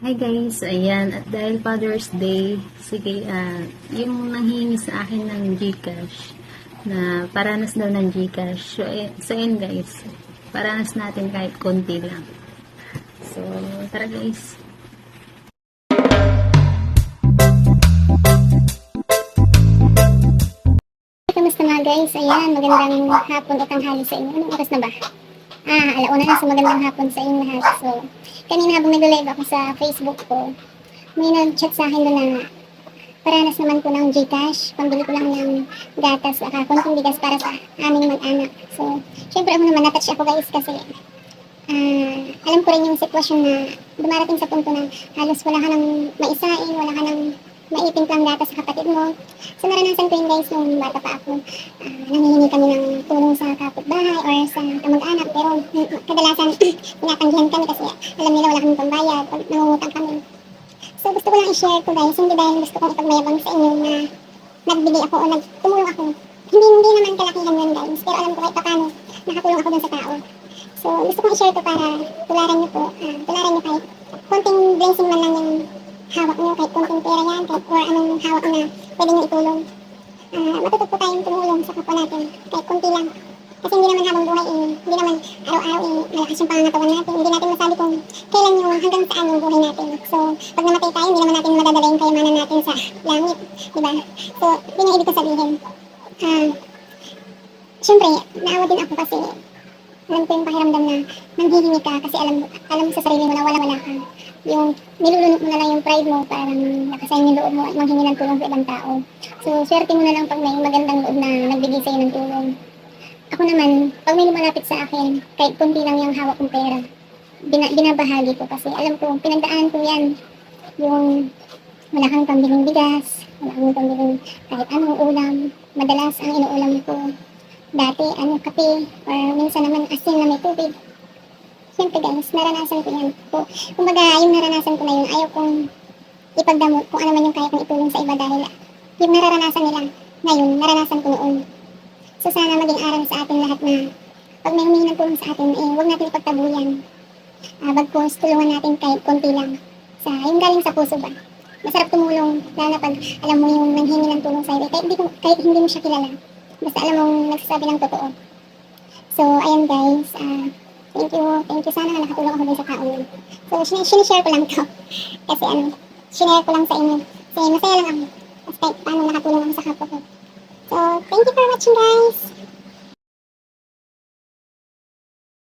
Hi guys, ayan, at dahil Father's Day, sige, ah, yung nanghingi sa akin ng Gcash, na paranas daw ng Gcash. So, eh, so yun guys, paranas natin kahit konti lang. So, tara guys. Kamusta mga guys? Ayan, magandang hapon o tanghali sa inyo. Anong oras na ba? Ah, alauna na. So, magandang hapon sa inyo lahat. So, kanina habang nag-live ako sa Facebook ko, may nag-chat sa akin doon na paranas naman ko ng Gcash. Pambili ko lang ng gatas at konting bigas para sa aming mag-anak. So, syempre ako naman natouch ako guys kasi ah, alam ko rin yung sitwasyon na dumarating sa punto na halos wala ka nang maisain, wala ka nang maiting lang data sa kapatid mo. So naranasan ko yun guys nung bata pa ako. Uh, nangihingi kami ng tulong sa kapitbahay or sa kamag-anak pero kadalasan tinatanggihan kami kasi alam nila wala kami pambayad nangungutang kami. So gusto ko lang i-share ko guys, hindi dahil gusto kong ipagmayabang sa inyo na nagbigay ako o nagtumulong ako. Hindi, hindi naman kalakihan yun guys, pero alam ko kahit paano nakatulong ako dun sa tao. So gusto kong i-share to para tularan niyo po, ah, tularan niyo kahit konting blessing man lang yung hawak niyo, kahit konting pera yan, kahit or anong hawak na pwede niyo itulong. Ah, matuto po tayong tumulong sa kapwa natin, kahit konti lang. Kasi hindi naman habang buhay eh, hindi naman araw-araw eh, malakas yung pangangatawan natin. Hindi natin masabi kung kailan yung hanggang saan yung buhay natin. So, pag namatay tayo, hindi naman natin madadala yung kayamanan natin sa langit. Diba? So, yun yung ibig ko sabihin. Ah, Siyempre, naawa din ako kasi alam ko yung pakiramdam na nanghihingi ka kasi alam alam sa sarili mo na wala-wala ka. Yung nilulunok mo na lang yung pride mo para lakasan yung loob mo at manghingi ng tulong sa ibang tao. So, swerte mo na lang pag may magandang loob na nagbigay sa'yo ng tulong. Ako naman, pag may lumalapit sa akin, kahit kunti lang yung hawak kong pera, bina, binabahagi ko kasi alam ko, pinagdaan ko yan. Yung wala kang pambiling bigas, wala kang pambiling kahit anong ulam. Madalas ang inuulam ko, dati ano, kape, or minsan naman asin na may tubig. Siyempre guys, naranasan ko yan. Kung- Kumbaga, yung naranasan ko na yun, ayaw kong ipagdamot kung ano man yung kaya kong itulong sa iba dahil yung nararanasan nila ngayon, naranasan ko noon. So sana maging aral sa atin lahat na pag may humingi ng tulong sa atin, eh, huwag natin ipagtabuyan. Uh, bagkos, tulungan natin kahit konti lang. Sa, yung galing sa puso ba? Masarap tumulong, lalo na pag alam mo yung nanghingi ng tulong sa iyo. Kahit hindi, kahit hindi mo siya kilala. Basta alam mong nagsasabi ng totoo. So, ayan guys. ah thank you. Thank you. Sana nakatulong ako dun sa tao yun. So, sin- sinishare ko lang to. Kasi ano, sinare ko lang sa inyo. Kasi masaya lang ako. Kahit paano nakatulong ako sa kapwa ko. So, thank you for watching guys.